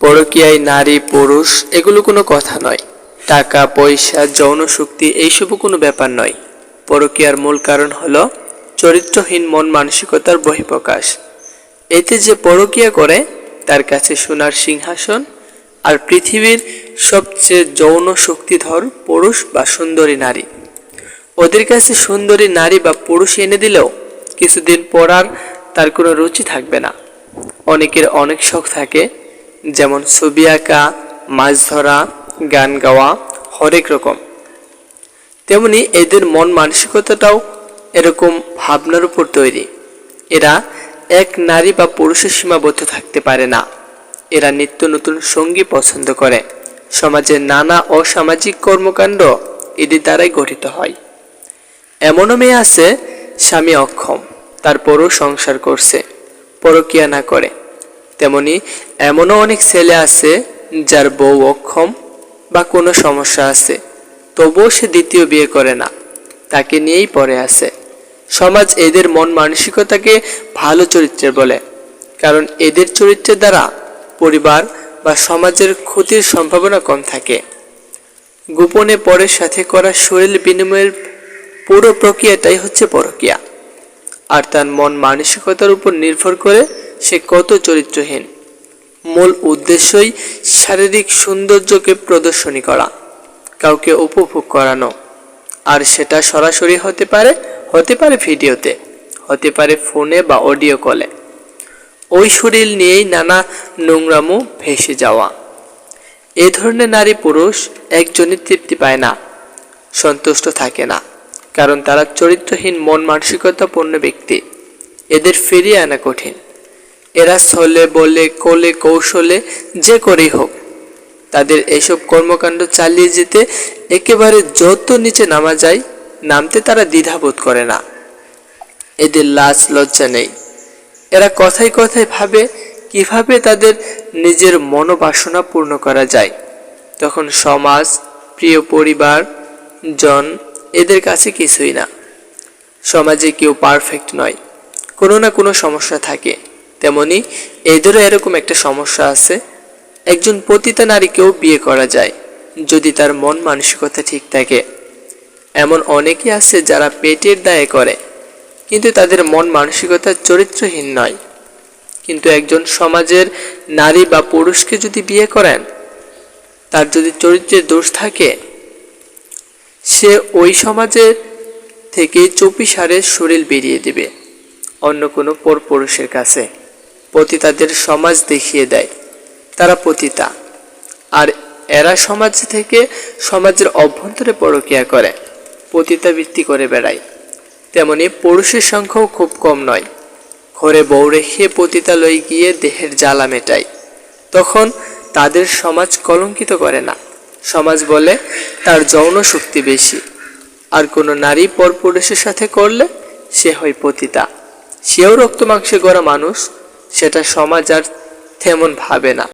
পরকীয়ায় নারী, পুরুষ, এগুলো কোনো কথা নয়। টাকা, পয়সা, যৌন শক্তি, এইসবও কোনো ব্যাপার নয়। পরকীয়ার মূল কারণ হল চরিত্রহীন মন মানসিকতার বহিঃপ্রকাশ। এতে যে পরকীয়া করে, তার কাছে সোনার সিংহাসন আর পৃথিবীর সবচেয়ে যৌন শক্তিধর পুরুষ বা সুন্দরী নারী। ওদের কাছে সুন্দরী নারী বা পুরুষ এনে দিলেও কিছুদিন পর আর তার কোনো রুচি থাকবে না। অনেকের অনেক শখ থাকে যেমন ছবি আঁকা মাছ ধরা, গান গাওয়া, হরেক রকম। তেমনি এদের মন মানসিকতাটাও এরকম ভাবনার উপর তৈরি। এরা এক নারী বা পুরুষের সীমাবদ্ধ থাকতে পারে না। এরা নিত্য নতুন সঙ্গী পছন্দ করে। সমাজের নানা অসামাজিক কর্মকাণ্ড এদের দ্বারাই গঠিত হয়। এমনও মেয়ে আছে, স্বামী অক্ষম। তারপরও সংসার করছে পরকিয়া না করে। তেমনি এমনও অনেক ছেলে আছে যার বউ অক্ষম বা কোনো সমস্যা আছে, তবুও সে দ্বিতীয় বিয়ে করে না। তাকে নিয়েই পড়ে আছে। সমাজ এদের মন মানসিকতাকে ভালো চরিত্রের বলে, কারণ এদের চরিত্রের দ্বারা পরিবার বা সমাজের ক্ষতির সম্ভাবনা কম থাকে। গোপনে পরের সাথে করা শরীর বিনিময়ের পুরো প্রক্রিয়াটাই হচ্ছে পরকিয়া আর তার মন মানসিকতার উপর নির্ভর করে সে কত চরিত্রহীন। মূল উদ্দেশ্যই শারীরিক সৌন্দর্যকে প্রদর্শনী করা, কাউকে উপভোগ করানো। আর সেটা সরাসরি হতে পারে হতে পারে ভিডিওতে, হতে পারে ফোনে বা অডিও কলে। ওই শরীর নিয়েই নানা নোংরামো ভেসে যাওয়া। এ ধরনের নারী পুরুষ একজনই তৃপ্তি পায় না, সন্তুষ্ট থাকে না, কারণ তারা চরিত্রহীন মন মানসিকতাপূর্ণ ব্যক্তি। এদের ফিরিয়ে আনা কঠিন। এরা ছলে, বলে, কোলে, কৌশলে যে করেই হোক, তাদের এসব কর্মকাণ্ড চালিয়ে যেতে একেবারে যত নিচে নামা যায়, নামতে তারা দ্বিধাবোধ করে না। এদের লাজ লজ্জা নেই। এরা কথায় কথায় ভাবে কীভাবে তাদের নিজের মনোবাসনা পূর্ণ করা যায়। তখন সমাজ, প্রিয় পরিবার, জন এদের কাছে কিছুই না। সমাজে কেউ পারফেক্ট নয়। কোনো না কোনো সমস্যা থাকে। তেমনি এদেরও এরকম একটা সমস্যা আছে। একজন পতিতা নারীকেও বিয়ে করা যায়, যদি তার মন মানসিকতা ঠিক থাকে। এমন অনেকে আছে যারা পেটের দায়ে করে, কিন্তু তাদের মন মানসিকতা চরিত্রহীন নয়। কিন্তু একজন সমাজের নারী বা পুরুষকে যদি বিয়ে করেন, তার যদি চরিত্রের দোষ থাকে, সে ওই সমাজের থেকে চপিসারের শরীর বেরিয়ে দেবে, অন্য কোনো পরপুরুষের কাছে। পতিতাদের সমাজ দেখিয়ে দেয়। তারা পতিতা। আর এরা সমাজ থেকে সমাজের অভ্যন্তরে পরকিয়া করে, পতিতাবৃত্তি করে বেড়ায়। তেমনি পুরুষের সংখ্যাও খুব কম নয়। ঘরে বউ রেখে পতিতা পতিতালয়ে গিয়ে দেহের জ্বালা মেটায়। তখন তাদের সমাজ কলঙ্কিত করে না। সমাজ বলে, তার যৌন শক্তি বেশি। আর কোনো নারী পরপুরুষের সাথে করলে সে হয় পতিতা। সেও রক্ত মাংসে গড়া মানুষ সেটা সমাজ আর তেমন ভাবে না।